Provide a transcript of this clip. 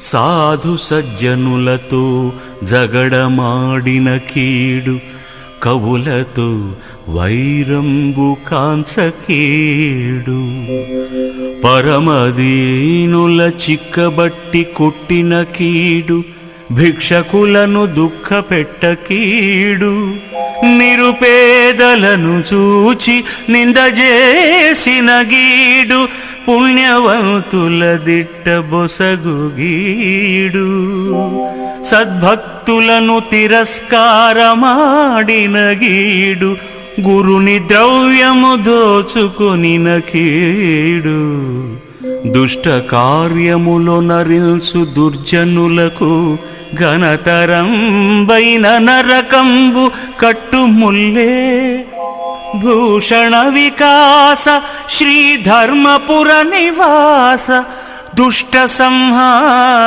సాధు సజ్జనులతో జగడమాడిన కీడు కవులతో వైరంబు కాంచకీడు పరమదీనుల చిక్కబట్టి కొట్టిన కీడు భిక్షకులను దుఃఖపెట్ట కీడు. నిరుపేదలను చూచి నిందజేసిన గీడు పుణ్యవంతుల దిట్ట బొసగు గీడు సద్భక్తులను తిరస్కారమాడిన గీడు. గురుని ద్రవ్యము దోచుకొనిన కీడు దుష్ట కార్యములో నరిల్సు దుర్జనులకు ఘనతరంబైన నరకంబు కట్టుముల్లే భూషణ వికాస శ్రీధర్మపుర నివాస దుష్ట సంహార